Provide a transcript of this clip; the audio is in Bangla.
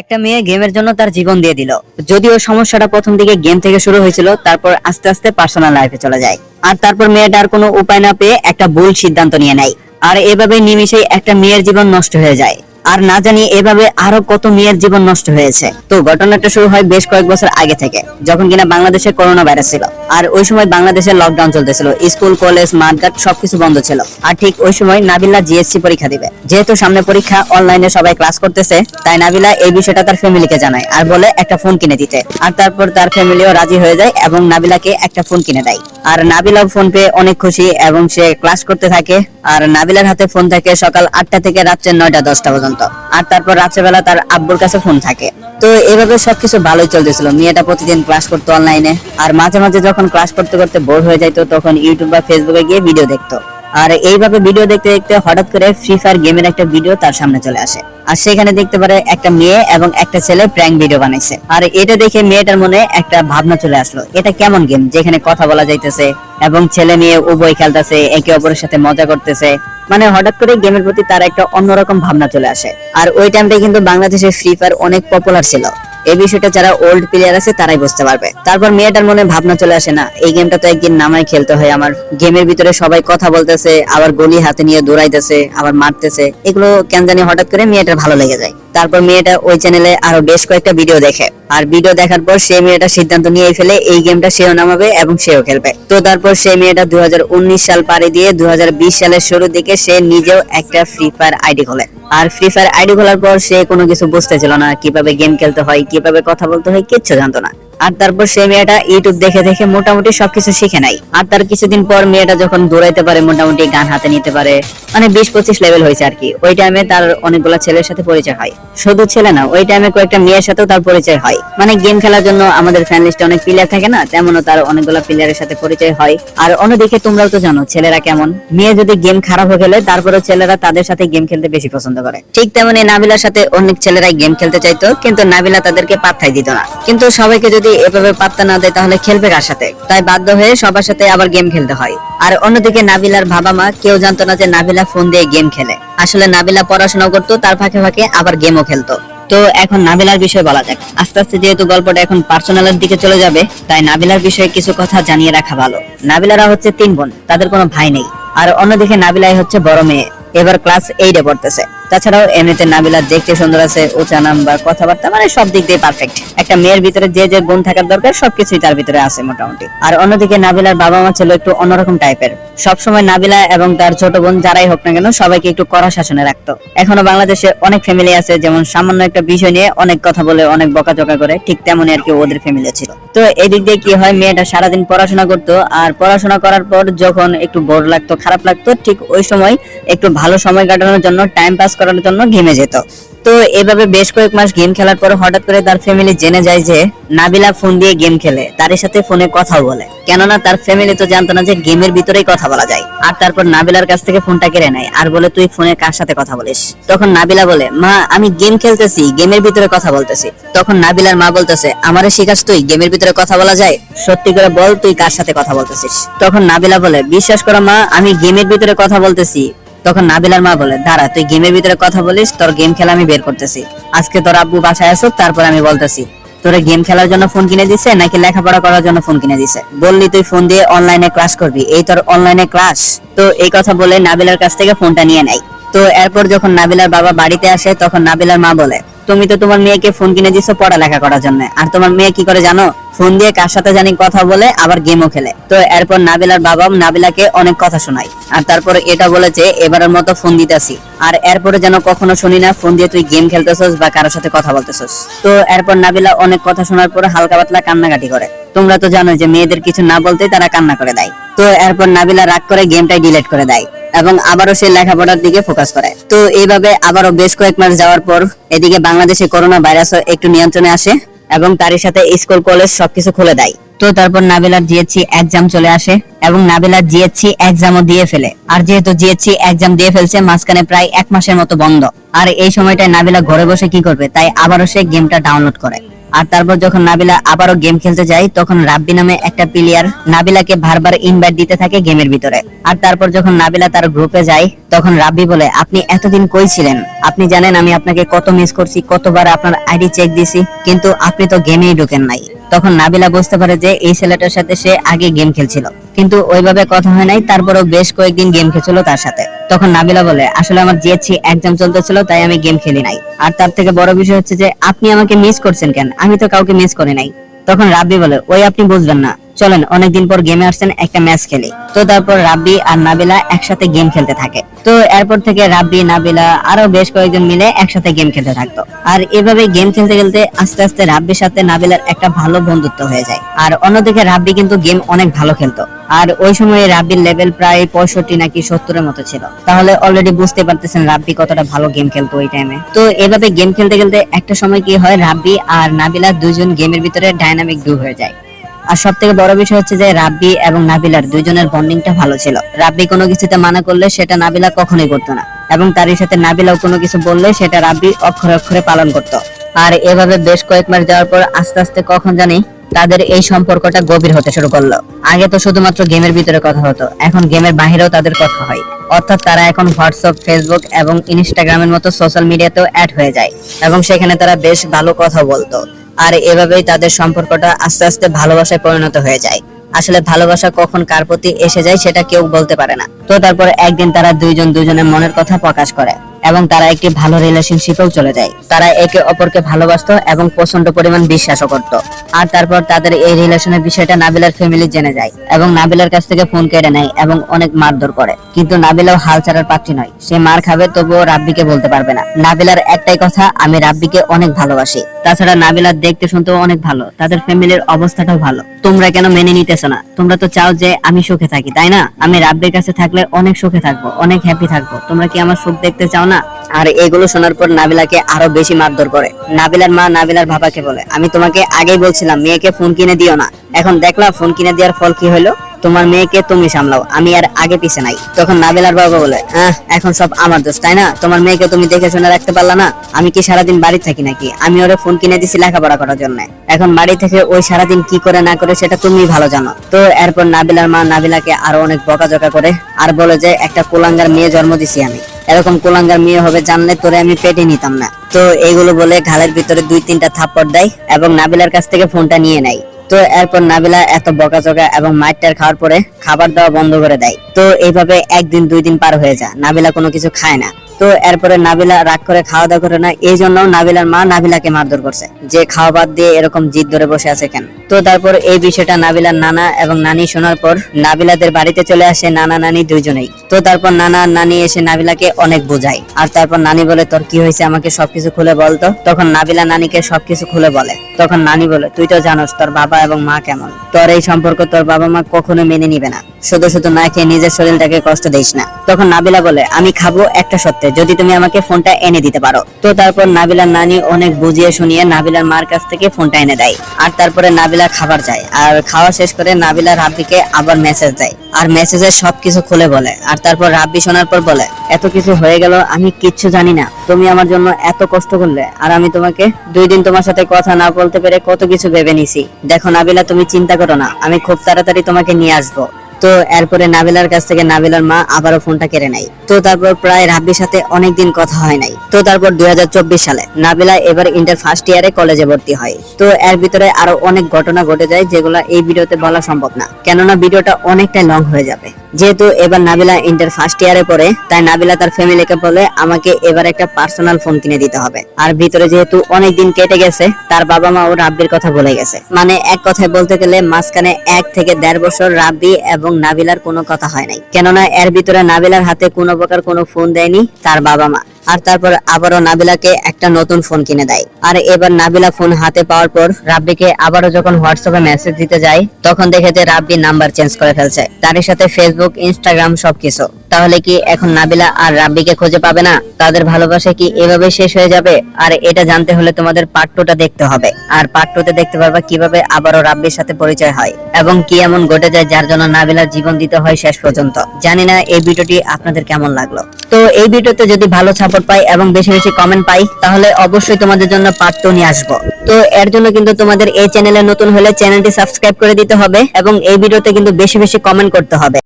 একটা মেয়ে গেমের জন্য তার জীবন দিয়ে দিল। যদিও সমস্যাটা প্রথম দিকে গেম থেকে শুরু হয়েছিল, তারপর আস্তে আস্তে পার্সোনাল লাইফে চলে যায়। আর তারপর মেয়েটার কোনো উপায় না পেয়ে একটা ভুল সিদ্ধান্ত নিয়ে নেয়। আর এভাবে নিমিশেই একটা মেয়ের জীবন নষ্ট হয়ে যায়। আর না জানি এভাবে আরও কত মেয়ের জীবন নষ্ট হয়েছে। তো ঘটনাটা শুরু হয় বেশ কয়েক বছর আগে থেকে, যখন কিনা বাংলাদেশে করোনা ভাইরাস ছিল। আর ওই সময় বাংলাদেশে লকডাউন চলতেছিল, স্কুল, কলেজ, মাঠঘাট সবকিছু বন্ধ ছিল। আর ঠিক ওই সময় নাবিলা জিএসসি পরীক্ষা দিবে। যেহেতু সামনে পরীক্ষা অনলাইনে সবাই ক্লাস করতেছে, তাই নাবিলা এই বিষয়টা তার ফ্যামিলিকে জানায় আর বলে, একটা ফোন কিনে দিতে। আর তারপর তার ফ্যামিলিও রাজি হয়ে যায় এবং নাবিলাকে একটা ফোন কিনে দেয়। আর নাবিলা ফোন পেয়ে অনেক খুশি এবং সে ক্লাস করতে থাকে। আর নাবিলার হাতে ফোন থাকে সকাল আটটা থেকে রাত্রে নয়টা দশটা পর্যন্ত। আর তারপর রাত্রেবেলা তার আব্বুর কাছে ফোন থাকে। তো এভাবে সবকিছু ভালোই চলতেছিল। মেয়েটা প্রতিদিন ক্লাস করতো অনলাইনে আর মাঝে মাঝে যখন ক্লাস করতে করতে বোর হয়ে যাইতো, তখন ইউটিউব বা ফেসবুকে গিয়ে ভিডিও দেখতো। আর এইভাবে ভিডিও দেখতে দেখতে হঠাৎ করে ফ্রি ফায়ার গেমের একটা ভিডিও তার সামনে চলে আসে। আর সেখানে দেখতে পারে একটা মেয়ে এবং একটা ছেলে প্র্যাঙ্ক ভিডিও বানাইছে। আর এটা দেখে মেয়েটার মনে একটা ভাবনা চলে আসলো, এটা কেমন গেম যেখানে কথা বলা যাইতেছে এবং ছেলে মেয়ে উভয় খেলতেছে, একে অপরের সাথে মজা করতেছে। মানে হঠাৎ করে গেমের প্রতি তার একটা অন্যরকম ভাবনা চলে আসে। আর ওই টাইমটা কিন্তু বাংলাদেশে ফ্রি ফায়ার অনেক পপুলার ছিল। এই বিষয়টা যারা ওল্ড প্লেয়ার আছে তারাই বুঝতে পারবে। তারপর মেয়েটার মনে ভাবনা চলে আসে, না, এই গেমটা তো একদিন নামায় খেলতে হয় আমার। গেমের ভিতরে সবাই কথা বলতেছে, আবার গলি হাতে নিয়ে দৌড়াইতেছে, আবার মারতেছে। এগুলো কেন জানি হঠাৎ করে মেয়েটার ভালো লেগে যায়। তারপর মেয়েটা ওই চ্যানেলে আরও বেশ কয়েকটা ভিডিও দেখে। আর ভিডিও দেখার পর সেই মেয়েটা সিদ্ধান্ত নিয়ে ফেলে, এই গেমটা সেও নামাবে এবং সেও খেলবে। তো তারপর সেই মেয়েটা দু হাজার উনিশ সাল পাড়ি দিয়ে দু হাজার বিশ সালের শুরুর দিকে সে নিজেও একটা ফ্রি ফায়ার আইডি খোলে। আর ফ্রি ফায়ার আইডি খোলার পর সে কোনো কিছু বুঝতে ছিল না, কীভাবে গেম খেলতে হয়, কীভাবে কথা বলতে হয়, কিচ্ছু জানতো না। আর তারপর সে মেয়েটা ইউটিউব দেখে দেখে মোটামুটি সবকিছু শিখে নাই। আর তার কিছুদিন পর মেয়েটা যখন দৌড়াইতে পারে, মোটামুটি গান হাতে নিতে পারে মানে বিশ পঁচিশ লেভেল হয়েছে আর কি। ওই টাইমে তার অনেকগুলো ছেলের সাথে পরিচয় হয়। শুধু ছেলে না, ওই টাইমে কয়েকটা মেয়ের সাথেও তার পরিচয় হয়। মানে গেম খেলার জন্য আমাদের ফ্যান অনেক প্লেয়ার থাকে না, তেমনও তার অনেকগুলো প্লেয়ারের সাথে পরিচয় হয়। আর অন্যদিকে তোমরাও তো জানো, ছেলেরা কেমন? মেয়ে যদি গেম খারাপ হয়ে গেলে তারপরে ছেলেরা তাদের সাথে গেম খেলতে বেশি পছন্দ করে। ঠিক তেমনি নাবিলার সাথে অনেক ছেলেরাই গেম খেলতে চাইতো, কিন্তু নাবিলা তাদেরকে পাত্তাই দিত না। কিন্তু সবাইকে যদি এভাবে পাত্তা না দেয় তাহলে খেলবে কার সাথে? তাই বাধ্য হয়ে সবার সাথে আবার গেম খেলতে হয়। আর অন্যদিকে নাবিলার বাবা মা কেউ জানতো না যে নাবিলা ফোন দিয়ে গেম খেলে। আসলে নাবিলা পড়াশোনা করতো, তার ফাঁকে ফাঁকে আবার গেমও খেলতো। তো এখন নাবিলার বিষয়ে বলা যাক। আস্তে আস্তে যেহেতু গল্পটা এখন পার্সোনালের দিকে চলে যাবে, তাই নাবিলার বিষয়ে কিছু কথা জানিয়ে রাখা ভালো। নাবিলারা হচ্ছে তিন বোন, তাদের কোনো ভাই নেই। আর অন্যদিকে নাবিলাই হচ্ছে বড় মেয়ে। এবার ক্লাস এইটে পড়তেছে। তাছাড়াও এমনিতে নাবিলা দেখতে সুন্দর আছে, উঁচা নাম্বার, কথাবার্তা মানে সব দিক দিয়ে পারফেক্ট একটা মেয়ের ভিতরে যে যে গুণ থাকার দরকার, সবকিছুই তার ভিতরে আছে মোটামুটি। আর অন্যদিকে নাবিলার বাবা মা ছিল একটু অন্যরকম টাইপের। সবসময় নাবিলা এবং তার ছোট বোন, যারাই হোক না কেন, সবাইকে একটু কড়া শাসনে রাখতো। এখনও বাংলাদেশে অনেক ফ্যামিলি আছে, যেমন সামান্য একটা বিষয় নিয়ে অনেক কথা বলে, অনেক বকাঝকা করে, ঠিক তেমনই আর কি ওদের ফ্যামিলি ছিল। তো এদিক দিয়ে কি হয়, মেয়েটা সারাদিন পড়াশোনা করতো, আর পড়াশোনা করার পর যখন একটু বোর লাগতো, খারাপ লাগতো, ঠিক ওই সময় একটু ভালো সময় কাটানোর জন্য টাইম পাস করার জন্য গেমে যেত। তো এভাবে বেশ কয়েক মাস গেম খেলার পর হঠাৎ করে তার ফ্যামিলি জেনে যায় যে নাবিলা ফোন দিয়ে গেম খেলে তার সাথে ফোনে কথাও বলে। কেননা তার ফ্যামিলি তো জানতো না যে গেমের ভিতরেই কথা বলা যায়। আর তারপর নাবিলার কাছ থেকে ফোনটা কেড়ে নেয়, আর বলে, তুই ফোনে কার সাথে কথা বলিস? তখন নাবিলা বলে, মা, আমি গেম খেলতেছি, গেমের ভিতরে কথা বলতেছি। তখন নাবিলার মা বলতেছে, আমারে শিখাস তুই, গেমের ভিতরে কথা বলা যায়? সত্যি করে বল, তুই কার সাথে কথা বলতেছিস? তখন নাবিলা বলে, বিশ্বাস করো মা, আমি গেমের ভিতরে কথা বলতেছি। তখন নাবিলার মা বলে, দাঁড়া, তুই গেমের ভিতরে কথা বলিস, তোর গেম খেলা আমি বের করতেছি। আজকে তোর আব্বু বাসায় আসুক, তারপর আমি বলতেছি, তোরে গেম খেলার জন্য ফোন কিনে দিছে, নাকি লেখাপড়া করার জন্য ফোন কিনে দিছে? বললি তুই ফোন দিয়ে অনলাইনে ক্লাস করবি, এই তোর অনলাইনে ক্লাস। তো এই কথা বলে নাবিলার কাছ থেকে ফোনটা নিয়ে নেয়। তো এরপর যখন নাবিলার বাবা বাড়িতে আসে, তখন নাবিলার মা বলে তুমি তো তোমার মেয়েকে ফোন কিনে দিছো পড়ালেখা করার জন্য। আর তোমার মেয়ে কি করে জানো? ফোন দিয়ে কার সাথে জানি কথা বলে, আবার গেমও খেলে। তো এরপর নাবিলার বাবা নাবিলাকে অনেক কথা শোনায়। আর তারপর এটা বলেছে এবারের মতো ফোন দিতেছি। আর এরপরে যেন কখনো শুনি না ফোন দিয়ে তুই গেম খেলতেছস বা কারোর সাথে কথা বলতেছস। তো এরপর নাবিলা অনেক কথা শোনার পর হালকা পাতলা কান্নাকাটি করে। তোমরা তো জানো যে মেয়েদের কিছু না বলতেই তারা কান্না করে দেয়। তো এরপর নাবিলা রাগ করে গেমটাই ডিলিট করে দেয়। এবং আবারও সে লেখাপড়ার দিকে ফোকাস করে তো এইভাবে আবারও বেশ কয়েক মাস যাওয়ার পর এদিকে বাংলাদেশে করোনা ভাইরাস একটু নিয়ন্ত্রণে আসে এবং তারই সাথে স্কুল, কলেজ সবকিছু খুলে দেয়। তো তারপর নাবিলার জিএসসি এক্সাম চলে আসে এবং নাবিলার জিএসসি এক্সামও দিয়ে ফেলে। আর যেহেতু জিএসসি এক্সাম দিয়ে ফেলছে, মাঝখানে প্রায় এক মাসের মতো বন্ধ। আর এই সময়টায় নাবিলা ঘরে বসে কি করবে, তাই আবারও সে গেমটা ডাউনলোড করে। আর তারপর যখন নাবিলা আবারও গেম খেলতে যায়, তখন রাব্বি নামে একটা প্লেয়ার নাবিলাকে বারবার ইনভাইট দিতে থাকে গেমের ভিতরে। আর তারপর যখন নাবিলা তার গ্রুপে যায়, তখন রাব্বি বলে, আপনি এতদিন কই ছিলেন? আপনি জানেন আমি আপনাকে কত মিস করছি, কতবার আপনার আইডি চেক দিছি, কিন্তু আপনি তো গেমেই ঢোকেন নাই। তখন নাবিলা বুঝতে পারে যে এই ছেলেটার সাথে সে আগে গেম খেলছিল। কিন্তু ওইভাবে কথা হয় নাই, তারপরও বেশ কয়েকদিন গেম খেলছিল তার সাথে। তখন নাবিলা বলে, আসলে আমার জিএসসি এক্সাম চলতেছিল, তাই আমি গেম খেলি নাই। আর তার থেকে বড় বিষয় হচ্ছে যে, আপনি আমাকে মিস করছেন কেন? আমি তো কাউকে মিস করি নাই। তখন রাব্বি বলে, ওই আপনি বুঝবেন না। চলেন, অনেকদিন পর গেমে আসছেন, একটা ম্যাচ খেলি। তো তারপর রাব্বি আর নাবিলা একসাথে গেম খেলতে থাকে। তো এরপর থেকে রাব্বি, নাবিলা আরও বেশ কয়েকজন মিলে একসাথে গেম খেলতে থাকতো। আর এভাবে গেম খেলতে খেলতে আস্তে আস্তে রাব্বির সাথে নাবিলার একটা ভালো বন্ধুত্ব হয়ে যায়। আর অন্যদিকে রাব্বি কিন্তু গেম অনেক ভালো খেলতো। আর ওই সময়ে রাব্বির লেভেল প্রায় পঁয়ষট্টি নাকি সত্তরের মতো ছিল। তাহলে অলরেডি বুঝতে পারতেছেন রাব্বি কতটা ভালো গেম খেলতো ওই টাইমে তো এভাবে গেম খেলতে খেলতে একটা সময় কি হয়, রাব্বি আর নাবিলা দুজন গেমের ভিতরে ডাইনামিক দু হয়ে যায়। আর সব থেকে বড় বিষয় হচ্ছে যে রাব্বি এবং নাবিলার দুইজনের বন্ডিংটা ভালো ছিল। রাব্বি কোনো কিছুতে মানা করলে সেটা নাবিলা কখনোই করতো না। এবং তারই সাথে নাবিলাও কোনো কিছু বললে সেটা রাব্বি অক্ষরে অক্ষরে পালন করত। আর এভাবে বেশ কয়েক মাস যাওয়ার পর আস্তে আস্তে কখন জানি তাদের এই সম্পর্কটা গভীর হতে শুরু করল। আগে তো শুধুমাত্র গেমের ভিতরে কথা হতো, এখন গেমের বাইরেও তাদের কথা হয়। অর্থাৎ তারা এখন হোয়াটসঅ্যাপ ফেসবুক এবং ইনস্টাগ্রামের মতো সোশ্যাল মিডিয়াতেও অ্যাড হয়ে যায় এবং সেখানে তারা বেশ ভালো কথা বলতো। আর এভাবেই তাদের সম্পর্কটা আস্তে আস্তে ভালোবাসায় পরিণত হয়ে যায়। আসলে ভালোবাসা কখন কার প্রতি এসে যায় সেটা কেউ বলতে পারে না। তো তারপর একদিন তারা দুইজন দুজনের মনের কথা প্রকাশ করে। এবং তারা একটি ভালো রিলেশনশিপেও চলে যায়। তারা একে অপরকে ভালোবাসতো এবং প্রচণ্ড পরিমাণ বিশ্বাসও করত। আর তারপর তাদের এই রিলেশনের বিষয়টা নাবিলার ফ্যামিলি জেনে যায় এবং নাবিলার কাছ থেকে ফোন কেড়ে নেয় এবং অনেক মারধর করে। কিন্তু নাবিলাও হাল ছাড়ার পাত্রী নয়। সে মার খাবে, তবুও রাব্বিকে বলতে পারবে না। নাবিলার একটাই কথা, আমি রাব্বিকে অনেক ভালোবাসি। তাছাড়া নাবিলার দেখতে শুনতেও অনেক ভালো। তাদের ফ্যামিলির অবস্থাটাও ভালো। তোমরা কেন মেনে নিতেছো না? তোমরা তো চাও যে আমি সুখে থাকি, তাই না? আমি রাব্বির কাছে থাকলে অনেক সুখে থাকব, অনেক হ্যাপি থাকব। তোমরা কি আমার সুখ দেখতে চাও না? আর এগুলো শোনার পর নাবিলাকে আরও বেশি মারধর করে। নাবিলার মা নাবিলার বাবাকে বলে, আমি তোমাকে আগেই বলছিলাম, মেয়েকে ফোন কিনে দিও না। এখন দেখলাম ফোন কিনে দেওয়ার ফল কি হলো তোমার মেয়েকে তুমি সামলাও, আমি আর আগে পিছে নাই। তখন নাবিলার বাবা বলে হ্যাঁ এখন সব আমার দোষ, তাই না? তোমার মেয়েকে তুমি দেখে শুনে রাখতে পারলা না? আমি কি সারাদিন বাড়ি থাকি নাকি? আমি ওরে ফোন কিনে দিছি লেখাপড়া করার জন্য। এখন বাড়ি থেকে ওই সারাদিন কি করে না করে সেটা তুমি ভালো জানো। তো এরপর নাবিলার মা নাবিলাকে আরও অনেক বকাঝকা করে, আর বলে যে, একটা কুলাঙ্গার মেয়ে জন্ম দিছি আমি। এরকম কুলাঙ্গার মেয়ে হবে জানলে তোরে আমি পেটে নিতাম না। তো এইগুলো বলে ঘালের ভিতরে দুই তিনটা থাপ্পড় দেয় এবং নাবিলার কাছ থেকে ফোনটা নিয়ে নেয়। তো এরপর নাবিলা এত বকাচকা এবং মাইটার খাওয়ার পরে খাবার দেওয়া বন্ধ করে দেয়। তো এইভাবে একদিন দুই দিন পার হয়ে যায়, নাবিলা কোনো কিছু খায় না। তো এরপরে নাবিলা রাগ করে খাওয়া দাওয়া করে না, এই জন্য নাবিলার মা নাবিলাকে মারধর করছে। যে খাওয়া বাদ দিয়ে এরকম জিদ ধরে বসে আছে কেন? তো তারপর এই বিষয়টা নাবিলার নানা এবং নানি শোনার পর নাবিলাদের বাড়িতে চলে আসে নানা নানি দুইজনেই। তো তারপর নানা নানি এসে নাবিলাকে অনেক বোঝায়। আর তারপর নানি বলে, তোর কি হয়েছে? আমাকে সবকিছু খুলে বলতো তখন নাবিলা নানিকে সবকিছু খুলে বলে। তখন নানি বলে, তুই তো জানোস তোর বাবা এবং মা কেমন। তোর এই সম্পর্ক তোর বাবা মা কখনো মেনে নিবে না। শুধু শুধু না খেয়ে নিজের শরীরটাকে কষ্ট দিস না। তখন নাবিলা বলে, আমি খাব একটা সত্যি, যদি তুমি আমাকে ফোনটা এনে দিতে পারো। তো তারপর নাবিলার নানি অনেক বুঝিয়ে শুনিয়ে নাবিলার মার কাছ থেকে ফোনটা এনে দেয়। আর তারপরে নাবিলা খাবার যায়। আর খাওয়া শেষ করে নাবিলা রাব্বিকে আবার মেসেজ দেয়। আর মেসেজে সবকিছু খুলে বলে। আর তারপর রাব্বি শোনার পর বলে এত কিছু হয়ে গেল, আমি কিচ্ছু জানি না। তুমি আমার জন্য এত কষ্ট করলে, আর আমি তোমাকে দুই দিন তোমার সাথে কথা না বলতে পেরে কত কিছু ভেবে নিছি। দেখো নাবিলা, তুমি চিন্তা করো না, আমি খুব তাড়াতাড়ি তোমাকে নিয়ে আসব। তো এরপরে নাবিলার কাছ থেকে নাবিলার মা আবারও ফোনটা কেড়ে নেয়। তো তারপর প্রায় রাব্বির সাথে অনেকদিন কথা হয় নাই। তো তারপর দুই হাজার চব্বিশ সালে নাবিলা এবার ইন্টার ফার্স্ট ইয়ারে কলেজে ভর্তি হয়। তো এর ভিতরে আরও অনেক ঘটনা ঘটে যায়, যেগুলো এই ভিডিওতে বলা সম্ভব না। কেননা ভিডিওটা অনেকটাই লং হয়ে যাবে। যেহেতু এবার নাবিলা ইন্টার ফার্স্ট ইয়ারে পড়ে, তাই নাবিলা তার ফ্যামিলিকে বলে আমাকে এবার একটা পার্সোনাল ফোন কিনে দিতে হবে। আর ভিতরে যেহেতু অনেক দিন কেটে গেছে, তার বাবা মা ও রাব্বির কথা বলে গেছে। মানে এক কথায় বলতে গেলে মাঝখানে এক থেকে দেড় বছর রাব্বি এবং নাবিলার কোনো কথা হয় নাই। কেননা এর ভিতরে নাবিলার হাতে কোনো প্রকার কোনো ফোন দেয়নি তার বাবা মা আর তারপর আবারও নাবিলাকে একটা নতুন ফোন কিনে দেয়। আর এবার নাবিলা ফোন হাতে পাওয়ার পর রাব্বিকে আবারও যখন হোয়াটসঅ্যাপে মেসেজ দিতে যায়, তখন দেখে যে রাব্বি নাম্বার চেঞ্জ করে ফেলছে। তারই সাথে ফেসবুক ইনস্টাগ্রাম সবকিছু। তাহলে কি এখন নাবিলা আর রাব্বিকে খুঁজে পাবে না? তাদের ভালোবাসা কি এভাবে শেষ হয়ে যাবে? আর এটা জানতে হলে তোমাদের পার্ট টুটা দেখতে হবে। আর পার্ট টুতে দেখতে পারবা কীভাবে আবারও রাব্বির সাথে পরিচয় হয় এবং কি এমন ঘটে যায় যার জন্য নাবিলার জীবন দিতে হয় শেষ পর্যন্ত। জানি না এই ভিডিওটি আপনাদের কেমন লাগল। তো এই ভিডিওতে যদি ভালো সাপোর্ট পাই এবং বেশি বেশি কমেন্ট পাই, তাহলে অবশ্যই তোমাদের জন্য পার্ট টু নিয়ে আসব। তো এর জন্য কিন্তু তোমাদের এই চ্যানেলে নতুন হলে চ্যানেলটি সাবস্ক্রাইব করে দিতে হবে এবং এই ভিডিওতে কিন্তু বেশি বেশি কমেন্ট করতে হবে।